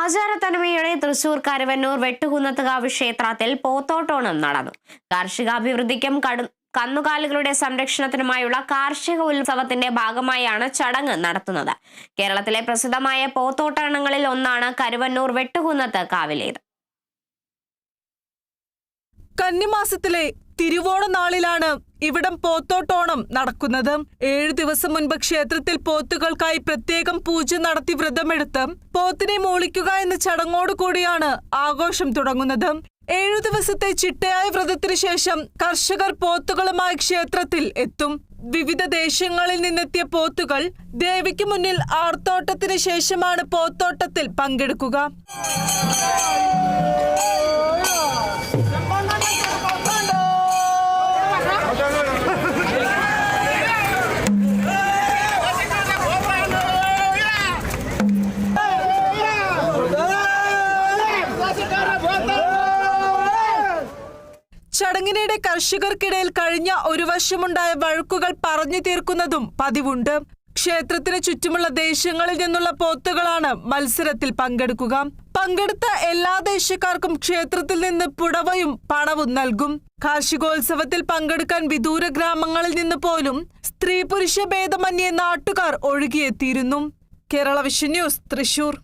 ആചാരത്തനിമയുടെ തൃശൂർ കരുവന്നൂർ വെട്ടുകുന്നത്തുകാവ് ക്ഷേത്രത്തിൽ പോത്തോട്ടോണം നടന്നു. കാർഷികാഭിവൃദ്ധിക്കും കടു കന്നുകാലികളുടെ സംരക്ഷണത്തിനുമായുള്ള കാർഷിക ഉത്സവത്തിന്റെ ഭാഗമായാണ് ചടങ്ങ് നടത്തുന്നത്. കേരളത്തിലെ പ്രസിദ്ധമായ പോത്തോട്ടണങ്ങളിൽ ഒന്നാണ് കരുവന്നൂർ വെട്ടുകുന്നത്ത് കാവിലേത്. കന്നിമാസത്തിലെ തിരുവോണ നാളിലാണ് ഇവിടം പോത്തോട്ടോണം നടക്കുന്നത്. ഏഴ് ദിവസം മുൻപ് ക്ഷേത്രത്തിൽ പോത്തുകൾക്കായി പ്രത്യേകം പൂജ നടത്തി വ്രതമെടുത്ത് പോത്തിനെ മൂളിക്കുക എന്ന ചടങ്ങോടുകൂടിയാണ് ആഘോഷം തുടങ്ങുന്നത്. ഏഴു ദിവസത്തെ ചിട്ടയായ വ്രതത്തിനു ശേഷം കർഷകർ പോത്തുകളുമായി ക്ഷേത്രത്തിൽ എത്തും. വിവിധ ദേശങ്ങളിൽ നിന്നെത്തിയ പോത്തുകൾ ദേവിക്ക് മുന്നിൽ ആർത്തോട്ടത്തിന് ശേഷമാണ് പോത്തോട്ടത്തിൽ പങ്കെടുക്കുക. ചടങ്ങിനിടെ കർഷകർക്കിടയിൽ കഴിഞ്ഞ ഒരു വർഷമുണ്ടായ വഴക്കുകൾ പറഞ്ഞു തീർക്കുന്നതും പതിവുണ്ട്. ക്ഷേത്രത്തിന് ചുറ്റുമുള്ള ദേശങ്ങളിൽ നിന്നുള്ള പോത്തുകളാണ് മത്സരത്തിൽ പങ്കെടുക്കുക. പങ്കെടുത്ത എല്ലാ ദേശക്കാർക്കും ക്ഷേത്രത്തിൽ നിന്ന് പുടവയും പണവും നൽകും. കാർഷികോത്സവത്തിൽ പങ്കെടുക്കാൻ വിദൂര ഗ്രാമങ്ങളിൽ നിന്ന് പോലും സ്ത്രീ പുരുഷ ഭേദമന്യേ നാട്ടുകാർ ഒഴുകിയെത്തിയിരുന്നു. Kerala vision news Thrissur.